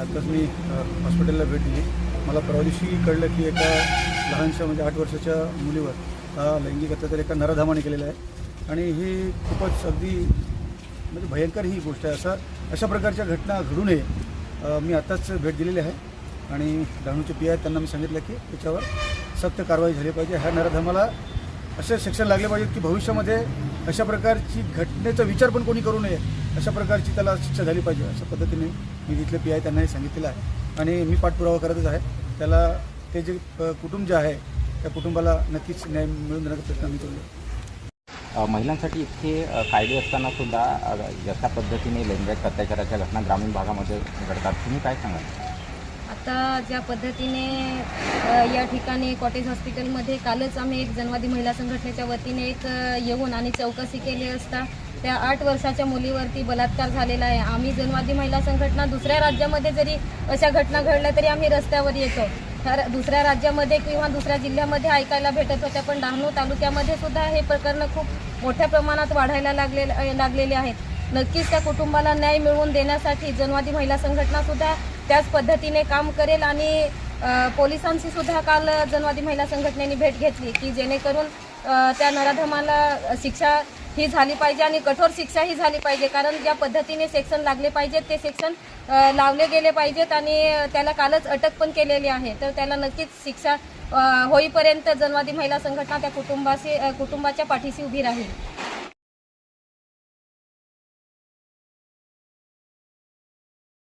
आताच मी हॉस्पिटलला भेट दिली. मला परवा दिवशी कळलं की एका लहानशा म्हणजे आठ वर्षाच्या मुलीवर हा लैंगिक अत्याचार एका नराधामाने केलेला आहे. आणि ही खूपच अगदी म्हणजे भयंकर ही गोष्ट आहे. असा अशा प्रकारच्या घटना घडू नये मी आत्ताच भेट दिलेली आहे. आणि डहाणूचे पी आहेत त्यांना मी सांगितलं की त्याच्यावर सक्त कारवाई झाली पाहिजे. ह्या नराधमाला असे शिक्षण लागले पाहिजेत की भविष्यामध्ये अशा प्रकारची घटनेचा विचार पण कोणी करू नये. अशा प्रकारची त्याला शिक्षा झाली पाहिजे अशा पद्धतीने मी तिथले पी आय त्यांनाही सांगितलेलं आहे. आणि मी पाठपुरावा करतच आहे. त्याला ते जे कुटुंब जे आहे त्या कुटुंबाला नक्कीच न्याय मिळून देण्याचा प्रयत्न मी करू महिलांसाठी इतके कायदे असताना सुद्धा जशा पद्धतीने लैंगिक अत्याचाराच्या घटना ग्रामीण भागामध्ये घडतात. तुम्ही काय सांगाल? आता ज्या पद्धतीने या ठिकाणी कॉटेज हॉस्पिटलमध्ये कालच आम्ही एक जनवादी महिला संघटनेच्या वतीने एक येऊन आणि चौकशी केली असता त्या आठ वर्षाच्या मुलीवरती बलात्कार झालेला आहे. आम्ही जनवादी महिला संघटना दुसऱ्या राज्यामध्ये जरी अशा घटना घडल्या तरी आम्ही रस्त्यावर येतो. तर दुसऱ्या राज्यामध्ये किंवा दुसऱ्या जिल्ह्यामध्ये ऐकायला भेटत होत्या पण डहाणू तालुक्यामध्ये सुद्धा हे प्रकरण खूप मोठ्या प्रमाणात वाढायला लागले लागलेले आहेत. नक्कीच त्या कुटुंबाला न्याय मिळवून देण्यासाठी जनवादी महिला संघटना सुद्धा त्याच पद्धतीने काम करेल आणि पोलिसांशी सुद्धा काल जनवादी महिला संघटनेने भेट घेतली की जेणेकरून त्या नराधमाला शिक्षा ही झाली पाहिजे आणि कठोर शिक्षा ही झाली पाहिजे. कारण ज्या पद्धतीने सेक्शन लागले पाहिजेत ते सेक्शन लावले गेले पाहिजेत आणि त्याला कालच अटक पण केलेली आहे. तर त्याला नक्कीच शिक्षा होईपर्यंत जनवादी महिला संघटना त्या कुटुंबाशी कुटुंबाच्या पाठीशी उभी राहील.